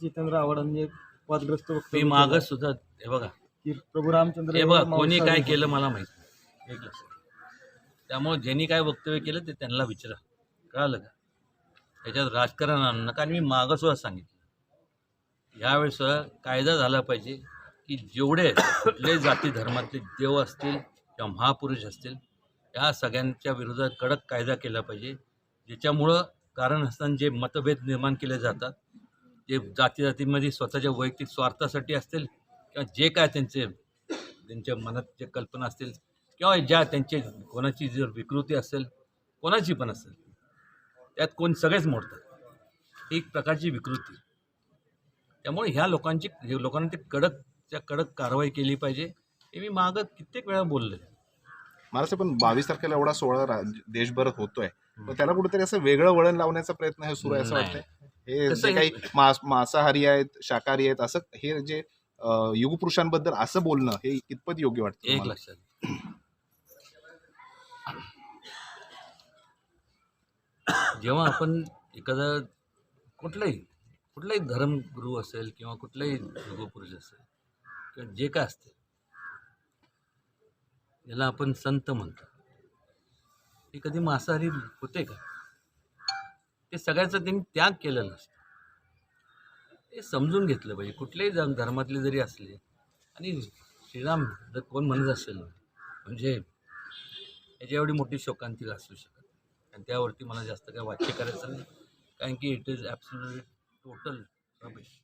जितेंद्र आव्हाडांनी एक वादग्रस्त मी वक्तव्य मागं सुद्धा हे बघा. की प्रभू रामचंद्र हे बघा कोणी काय केलं मला माहीत नाही. एक लक्षात त्यामुळे ज्यांनी काय वक्तव्य केलं ते त्यांना विचारा. कळालं का? त्याच्यात राजकारण आणू नका. आणि मी मागं सुद्धा सांगितलं. यावेळेस कायदा झाला पाहिजे की जेवढे कुठल्याही जाती धर्मातले देव असतील किंवा महापुरुष असतील या सगळ्यांच्या विरोधात कडक कायदा केला पाहिजे. ज्याच्यामुळं कारण असताना जे मतभेद निर्माण केले जातात ते जाती जातींमध्ये स्वतःच्या वैयक्तिक स्वार्थासाठी असतील किंवा जे काय त्यांचे त्यांच्या मनात जे कल्पना असतील किंवा ज्या त्यांचे कोणाची जर विकृती असेल कोणाची पण असेल त्यात कोण सगळेच मोडतात. ही एक प्रकारची विकृती. त्यामुळे ह्या लोकांची हे लोकांना ते कडकच्या कडक कारवाई केली पाहिजे हे मी मागं कित्येक वेळा बोललो असं पण बावीस तारखेला एवढा सोहळा रा- देशभरात होतोय. त्याला कुठेतरी असं वेगळं वळण लावण्याचा प्रयत्न हे सुरू आहे असं. वाटतंय? हे जे काही मांस मांसाहारी आहेत शाकाहारी आहेत असं हे जे युगपुरुषांबद्दल असं बोलणं हे कितपत योग्य वाटतं एक तुम्हाला? लक्षात जेव्हा आपण एखादा कुठलाही कुठलाही धर्मगुरू असेल किंवा कुठलाही युगपुरुष असेल किंवा जे काय असते याला आपण संत म्हणतो. हे कधी मांसाहारी होते का? ते सगळ्याचं त्यांनी त्याग केलेला असतो. ते समजून घेतलं पाहिजे. कुठल्याही जण धर्मातले जरी असले आणि श्रीराम जर कोण म्हणत असेल म्हणजे याची एवढी मोठी शोकांतिका असू शकत आणि त्यावरती मला जास्त काय वाच्य करायचं नाही. कारण की it is absolutely total Ramesh